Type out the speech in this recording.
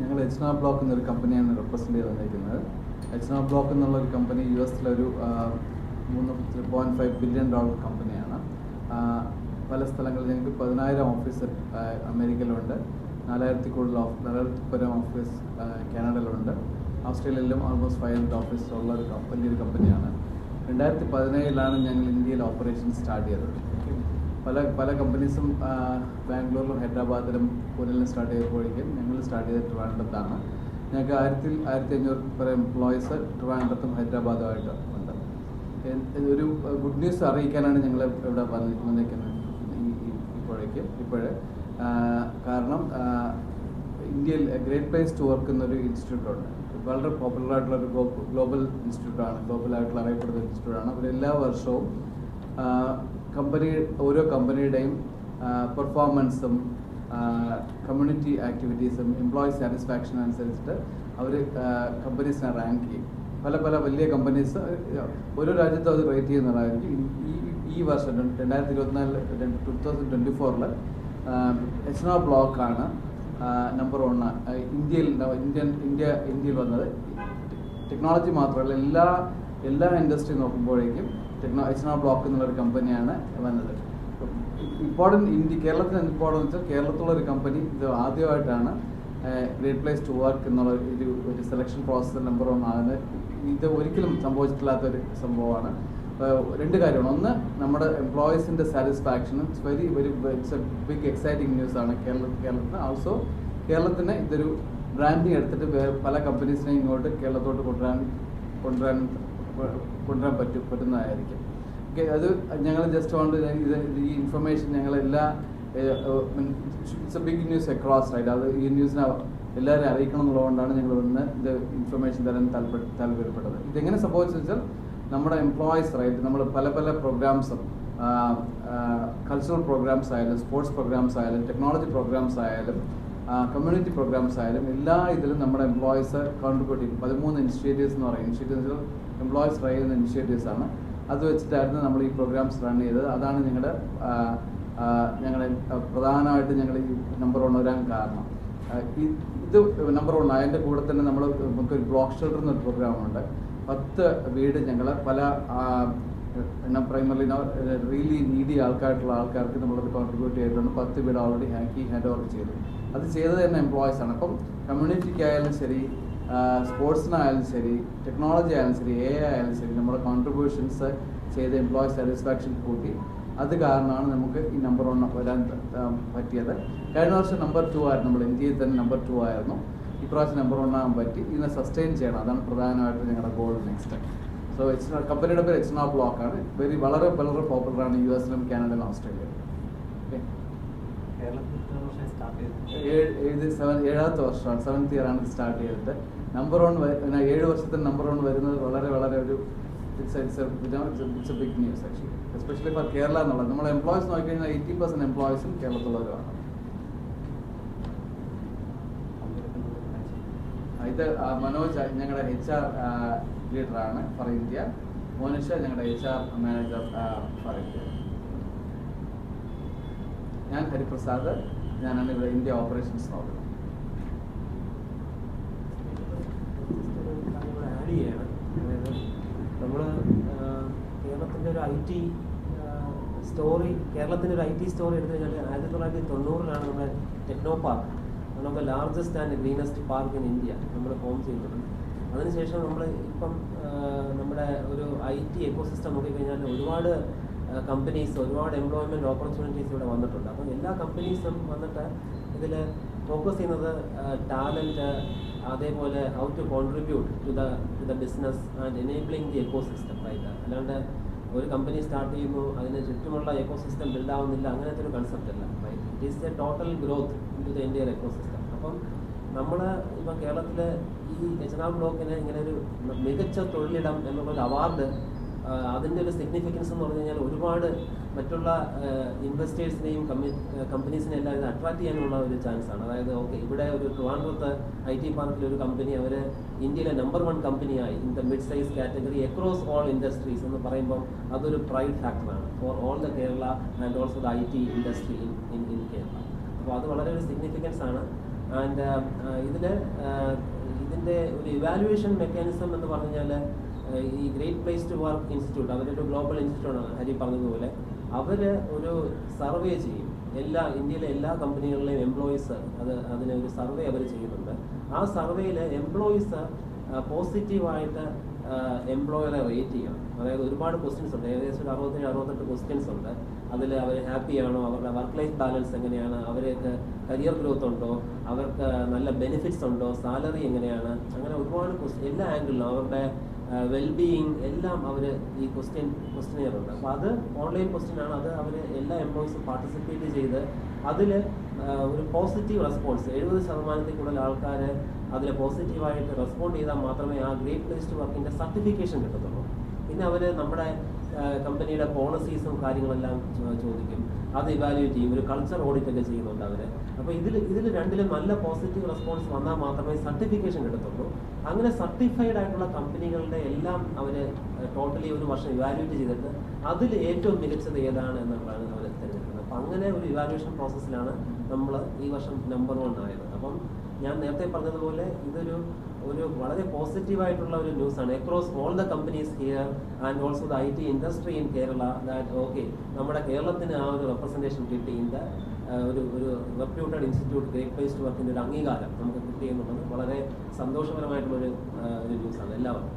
ഞങ്ങൾ എച്ച്നാ ബ്ലോക്ക് എന്നൊരു കമ്പനിയാണ് റെപ്രസെന്റ് ചെയ്ത് വന്നിരിക്കുന്നത്. എച്ച്നാ ബ്ലോക്ക് എന്നുള്ള ഒരു കമ്പനി യു എസിലൊരു മൂന്ന് പോയിന്റ് ഫൈവ് ബില്യൺ ഡോളർ കമ്പനിയാണ് പല സ്ഥലങ്ങളിൽ ഞങ്ങൾക്ക് പതിനായിരം ഓഫീസ് അമേരിക്കയിലുണ്ട്. നാലായിരത്തി കൂടുതൽ ഓഫ് നാലായിരത്തി പരം ഓഫീസ് കാനഡയിലുണ്ട്. ഓസ്ട്രേലിയയിലും ഓൾമോസ്റ്റ് ഫൈവ് ഹൺഡ്രഡ് ഓഫീസ് ഉള്ള ഒരു വലിയൊരു കമ്പനിയാണ് രണ്ടായിരത്തി പതിനേഴിലാണ് ഞങ്ങൾ ഇന്ത്യയിൽ ഓപ്പറേഷൻ സ്റ്റാർട്ട് ചെയ്തത്. പല പല കമ്പനീസും ബാംഗ്ലൂരിലും ഹൈദരാബാദിലും പൂനെയിലും സ്റ്റാർട്ട് ചെയ്തപ്പോഴേക്കും ഞങ്ങൾ സ്റ്റാർട്ട് ചെയ്ത ട്രിവാൻഡ്രത്താണ്. ഞങ്ങൾക്ക് ആയിരത്തി ആയിരത്തി അഞ്ഞൂറ് പേരെ എംപ്ലോയീസ് ട്രിവാൻഡ്രത്തും ഹൈദരാബാദുമായിട്ട് ഉണ്ട്. ഒരു ഗുഡ് ന്യൂസ് അറിയിക്കാനാണ് ഞങ്ങൾ ഇവിടെ വന്നി വന്നിരിക്കുന്നത് ഇപ്പോഴേക്ക് ഇപ്പോഴേ. കാരണം ഇന്ത്യയിൽ ഗ്രേറ്റ് പ്ലേസ് ടു വർക്ക് എന്നൊരു ഇൻസ്റ്റിറ്റ്യൂട്ട് ഉണ്ട്. വളരെ പോപ്പുലർ ആയിട്ടുള്ള ഒരു ഗ്ലോബൽ ഇൻസ്റ്റിറ്റ്യൂട്ടാണ് ഗ്ലോബൽ ആയിട്ടുള്ള അറിയപ്പെടുന്ന ഇൻസ്റ്റിറ്റ്യൂട്ടാണ് അവർ എല്ലാ വർഷവും കമ്പനി ഓരോ കമ്പനിയുടെയും പെർഫോമൻസും കമ്മ്യൂണിറ്റി ആക്ടിവിറ്റീസും എംപ്ലോയി സാറ്റിസ്ഫാക്ഷൻ അനുസരിച്ചിട്ട് അവർ കമ്പനീസിനെ റാങ്ക് ചെയ്യും. പല പല വലിയ കമ്പനീസ് ഓരോ രാജ്യത്തും അത് റേറ്റ് ചെയ്യുന്നതായിരിക്കും. ഈ ഈ വർഷം രണ്ടായിരത്തി ഇരുപത്തിനാലിൽ ടു തൗസൻഡ് ട്വന്റി ഫോറിൽ എസ്നോ ബ്ലോക്കാണ് നമ്പർ വണ് ഇന്ത്യയിൽ ഇന്ത്യൻ ഇന്ത്യ ഇന്ത്യയിൽ വന്നത്. ടെക്നോളജി മാത്രമല്ല എല്ലാ എല്ലാ ഇൻഡസ്ട്രി നോക്കുമ്പോഴേക്കും ടെക്നോ എച്ച്നോ ബ്ലോക്ക് എന്നുള്ളൊരു കമ്പനിയാണ് വന്നത്. ഇമ്പോർട്ടന്റ് ഇന്ത്യ കേരളത്തിന് ഇമ്പോർട്ടൻസ് വെച്ചാൽ കേരളത്തിലുള്ള ഒരു കമ്പനി ഇത് ആദ്യമായിട്ടാണ് ഗ്രേറ്റ് പ്ലേസ് ടു വർക്ക് എന്നുള്ള ഒരു ഒരു സെലക്ഷൻ പ്രോസസ്സ് നമ്പർ വൺ ആകുന്നത്. ഇത് ഒരിക്കലും സംഭവിച്ചിട്ടില്ലാത്തൊരു സംഭവമാണ്. രണ്ട് കാര്യമാണ്. ഒന്ന് നമ്മുടെ എംപ്ലോയീസിന്റെ സാറ്റിസ്ഫാക്ഷനും it's very very it's a big exciting ആണ് കേരള കേരളത്തിന്. ആൾസോ കേരളത്തിന് ഇതൊരു ബ്രാൻഡിങ് എടുത്തിട്ട് പല കമ്പനീസിനെയും ഇങ്ങോട്ട് കേരളത്തോട്ട് കൊണ്ടുവരാൻ കൊണ്ടുവരാൻ കൊണ്ടുവരാൻ പറ്റും പറ്റുന്നതായിരിക്കും. ഓക്കെ അത് ഞങ്ങൾ ജസ്റ്റ് കൊണ്ട് ഇത് ഈ information ഞങ്ങളെല്ലാ it's a big news across right അത് ഈ ന്യൂസിനെ എല്ലാവരും അറിയിക്കണം എന്നുള്ളതുകൊണ്ടാണ് ഞങ്ങൾ ഇന്ന് ഇത് ഇൻഫർമേഷൻ തരാൻ താല്പര്യ താല്പര്യപ്പെട്ടത് ഇതെങ്ങനെ സംഭവിച്ചു വെച്ചാൽ നമ്മുടെ എംപ്ലോയീസ് റൈറ്റ് നമ്മൾ പല പല പ്രോഗ്രാംസും കൾച്ചറൽ പ്രോഗ്രാംസ് ആയാലും സ്പോർട്സ് പ്രോഗ്രാംസ് ആയാലും ടെക്നോളജി പ്രോഗ്രാംസ് ആയാലും കമ്മ്യൂണിറ്റി പ്രോഗ്രാംസ് ആയാലും എല്ലാ ഇതിലും നമ്മുടെ എംപ്ലോയീസ് കോൺട്രിബ്യൂട്ട് ചെയ്യും. പതിമൂന്ന് ഇനിഷ്യേറ്റീവ്സ് എന്ന് പറയും. ഇനിഷ്യേറ്റീവ്സ് എംപ്ലോയീസ് ട്രൈ ചെയ്യുന്ന ഇനിഷ്യേറ്റീവ്സ് ആണ്. അത് വെച്ചിട്ടായിരുന്നു നമ്മൾ ഈ പ്രോഗ്രാംസ് റൺ ചെയ്തത്. അതാണ് ഞങ്ങളുടെ ഞങ്ങളെ പ്രധാനമായിട്ട് ഞങ്ങൾ ഈ നമ്പർ വൺ വരാൻ കാരണം. ഇത് നമ്പർ വൺ അതിന്റെ കൂടെ തന്നെ നമ്മൾ നമുക്കൊരു ബ്ലോക്ക് ഷെൽട്ടർ എന്നൊരു പ്രോഗ്രാമുണ്ട് പത്ത് വീട് ഞങ്ങൾ പല പ്രൈമറി റിയലി നീതി ആൾക്കായിട്ടുള്ള ആൾക്കാർക്ക് നമ്മളത് കോൺട്രിബ്യൂട്ട് ചെയ്തിട്ടുണ്ട്. പത്ത് വീട് ഓൾറെഡി ഹാക്കി ഹാൻഡ് ഓവർ ചെയ്തു. അത് ചെയ്തത് തന്നെ എംപ്ലോയീസ് ആണ്. അപ്പം കമ്മ്യൂണിറ്റിക്ക് ആയാലും ശരി സ്പോർട്സിനായാലും ശരി ടെക്നോളജി ആയാലും ശരി എ ആയാലും ശരി നമ്മുടെ കോൺട്രിബ്യൂഷൻസ് ചെയ്ത എംപ്ലോയി സാറ്റിസ്ഫാക്ഷൻ കൂട്ടി. അത് കാരണമാണ് നമുക്ക് ഈ നമ്പർ വൺ വരാൻ പറ്റിയത്. കഴിഞ്ഞ വർഷം നമ്പർ ടു ആയിരുന്നു. നമ്മൾ ഇന്ത്യയിൽ തന്നെ നമ്പർ ടു ആയിരുന്നു. ഇപ്രാവശ്യം നമ്പർ വൺ ആകാൻ പറ്റി. ഇതിനെ സസ്റ്റെയിൻ ചെയ്യണം. അതാണ് പ്രധാനമായിട്ട് ഞങ്ങളുടെ ഗോൾ നെക്സ്റ്റ് സോ എച്ച് കമ്പനിയുടെ പേര് എച്ച് നാ ബ്ലോക്ക് ആണ്. വെരി വളരെ വളരെ പോപ്പുലർ ആണ് യു എസിലും കാനഡയിലും ഓസ്ട്രേലിയയിലും ഏഴ് സെവൻ ഏഴാമത്തെ വർഷമാണ് സെവൻത്ത് ഇയർ ആണ് സ്റ്റാർട്ട് ചെയ്തിട്ട്. നമ്പർ വൺ ഏഴ് വർഷത്തിൽ നമ്പർ വൺ വരുന്നത് വളരെ വളരെ ഒരു it's big news actually especially for Kerala എന്നുള്ളത്. നമ്മൾ എംപ്ലോയീസ് നോക്കിക്കഴിഞ്ഞാൽ എയ്റ്റി പെർസെന്റ് എംപ്ലോയീസും കേരളത്തിലുള്ളവരാണ് ഇത് മനോജ് ഞങ്ങളുടെ എച്ച് ആർ ലീഡറാണ് ഫോർ ഇന്ത്യ. മോനിഷ ഞങ്ങളുടെ H R manager for India. ഞാൻ ഹരിപ്രസാദ് ഞാനാണ് ഇവിടെ ഇന്ത്യ ഓപ്പറേഷൻസ് നോക്കുന്നത്. നമ്മൾ ഒരു ഐ ടി സ്റ്റോറി കേരളത്തിന്റെ ഒരു ഐ ടി സ്റ്റോറി എടുത്തു കഴിഞ്ഞാൽ ആയിരത്തി തൊള്ളായിരത്തി തൊണ്ണൂറിലാണ് നമ്മുടെ ടെക്നോ പാർക്ക്. നമ്മുടെ largest and greenest park in India നമ്മൾ ഫോം ചെയ്തിട്ടുണ്ട്. അതിനുശേഷം നമ്മൾ ഇപ്പം നമ്മുടെ ഒരു ഐ ടി എക്കോസിസ്റ്റം നോക്കിക്കഴിഞ്ഞാൽ ഒരുപാട് കമ്പനീസ് ഒരുപാട് എംപ്ലോയ്മെന്റ് ഓപ്പർച്യൂണിറ്റീസ് ഇവിടെ വന്നിട്ടുണ്ട്. അപ്പം എല്ലാ കമ്പനീസും വന്നിട്ട് ഇതിൽ ഫോക്കസ് ചെയ്യുന്നത് ടാലന്റ് അതേപോലെ how to contribute to the to the business and enabling the ecosystem right അല്ലാണ്ട് ഒരു കമ്പനി സ്റ്റാർട്ട് ചെയ്യുമ്പോൾ അതിന് ചുറ്റുമുള്ള എക്കോ സിസ്റ്റം ബിൽഡ് ആവുന്നില്ല അങ്ങനത്തെ ഒരു കൺസെപ്റ്റ് അല്ല it is a total growth in to the Indian ecosystem അപ്പം നമ്മൾ ഇപ്പം കേരളത്തിലെ ഈ എച്ച്നാം ബ്ലോക്കിന് ഇങ്ങനെ ഒരു മികച്ച തൊഴിലിടം എന്നുള്ളൊരു അവാർഡ് അതിന്റെ ഒരു സിഗ്നിഫിക്കൻസ് എന്ന് പറഞ്ഞു കഴിഞ്ഞാൽ ഒരുപാട് മറ്റുള്ള ഇൻവെസ്റ്റേഴ്സിനെയും കമ്പനീസിനെയും എല്ലാം ഇത് അട്രാക്ട് ചെയ്യാനുള്ള ഒരു ചാൻസ് ആണ്. അതായത് ഓക്കെ ഇവിടെ ഒരു ട്രിവാൻഡ്രത്ത് ഐ ടി പാർക്കിൽ ഒരു കമ്പനി അവർ ഇന്ത്യയിലെ number one കമ്പനിയായി in the mid size category across all industries എന്ന് പറയുമ്പോൾ അതൊരു പ്രൈഡ് ഫാക്ടറാണ് for all the Kerala and also the I T industry in in Kerala അപ്പോൾ അത് വളരെ ഒരു സിഗ്നിഫിക്കൻസ് ആണ്. ആൻഡ് ഇതിൽ ഇതിന്റെ ഒരു ഇവാലുവേഷൻ മെക്കാനിസം എന്ന് പറഞ്ഞാൽ ഈ great place to work institute അവരൊരു ഗ്ലോബൽ ഇൻസ്റ്റിറ്റ്യൂട്ടാണ് ഹരി പറഞ്ഞതുപോലെ. അവർ ഒരു സർവേ ചെയ്യും. എല്ലാ ഇന്ത്യയിലെ എല്ലാ കമ്പനികളിലെയും എംപ്ലോയീസ് അത് അതിനെ ഒരു സർവേ അവർ ചെയ്യുന്നുണ്ട്. ആ സർവേയിൽ എംപ്ലോയീസ് പോസിറ്റീവായിട്ട് എംപ്ലോയറെ റേറ്റ് ചെയ്യണം. അതായത് ഒരുപാട് ക്വസ്റ്റ്യൻസ് ഉണ്ട്. ഏകദേശം ഒരു അറുപത്തേഴ് അറുപത്തെട്ട് ക്വസ്റ്റ്യൻസ് ഉണ്ട്. അതിൽ അവർ ഹാപ്പിയാണോ അവരുടെ വർക്ക് ലൈഫ് ബാലൻസ് എങ്ങനെയാണ്? അവർക്ക് കരിയർ ഗ്രോത്ത് ഉണ്ടോ? അവർക്ക് നല്ല ബെനിഫിറ്റ്സ് ഉണ്ടോ? സാലറി എങ്ങനെയാണ്? അങ്ങനെ ഒരുപാട് ക്വസ്റ്റ്യൻ എല്ലാ ആംഗിളിലും അവരുടെ വെൽബീയിങ് എല്ലാം അവർ ഈ ക്വസ്റ്റ്യൻ ക്വസ്റ്റ്യൻ ഉണ്ട്. അപ്പോൾ അത് ഓൺലൈൻ ക്വസ്റ്റ്യൻ ആണ്. അത് അവർ എല്ലാ എംപ്ലോയീസും പാർട്ടിസിപ്പേറ്റ് ചെയ്ത് അതിൽ ഒരു പോസിറ്റീവ് റെസ്പോൺസ് എഴുപത് ശതമാനത്തിൽ കൂടുതൽ ആൾക്കാർ അതിൽ പോസിറ്റീവായിട്ട് റെസ്പോണ്ട് ചെയ്താൽ മാത്രമേ ആ ഗ്രേറ്റ് പ്ലേസ് ടു വർക്കിന്റെ സർട്ടിഫിക്കേഷൻ കിട്ടത്തുള്ളൂ. പിന്നെ അവർ നമ്മുടെ കമ്പനിയുടെ പോളിസീസും കാര്യങ്ങളെല്ലാം ചോദിക്കും. അത് ഇവാലുവേറ്റ് ചെയ്യും. ഒരു കൾച്ചർ ഓഡിറ്റ് ഒക്കെ ചെയ്യുന്നുണ്ട് അവർ അപ്പോൾ ഇതിൽ ഇതിൽ രണ്ടിലും നല്ല പോസിറ്റീവ് റെസ്പോൺസ് വന്നാൽ മാത്രമേ സർട്ടിഫിക്കേഷൻ കിട്ടത്തുള്ളൂ. അങ്ങനെ സർട്ടിഫൈഡ് ആയിട്ടുള്ള കമ്പനികളുടെ എല്ലാം അവർ ടോട്ടലി ഒരു വർഷം ഇവാലുവേറ്റ് ചെയ്തിട്ട് അതിൽ ഏറ്റവും മികച്ചത് ഏതാണ് എന്നുള്ളതാണ് അവർ തിരഞ്ഞെടുക്കുന്നത്. അപ്പം അങ്ങനെ ഒരു ഇവാലുവേഷൻ പ്രോസസ്സിലാണ് നമ്മൾ ഈ വർഷം നമ്പർ വൺ ആയത്. അപ്പം ഞാൻ നേരത്തെ പറഞ്ഞതുപോലെ ഇതൊരു ഒരു വളരെ പോസിറ്റീവായിട്ടുള്ള ഒരു ന്യൂസ് ആണ്. Across all the companies here and also the I T industry in Kerala that okay നമ്മുടെ കേരളത്തിന് ആ ഒരു റെപ്രസെന്റേഷൻ കിട്ടി ഇൻ ദ ഒരു ഒരു reputed institute great place to വർക്കിന്റെ ഒരു അംഗീകാരം നമുക്ക് കിട്ടി എന്നുള്ളത് വളരെ സന്തോഷകരമായിട്ടുള്ളൊരു ആ, ഒരു ന്യൂസാണ് എല്ലാവർക്കും.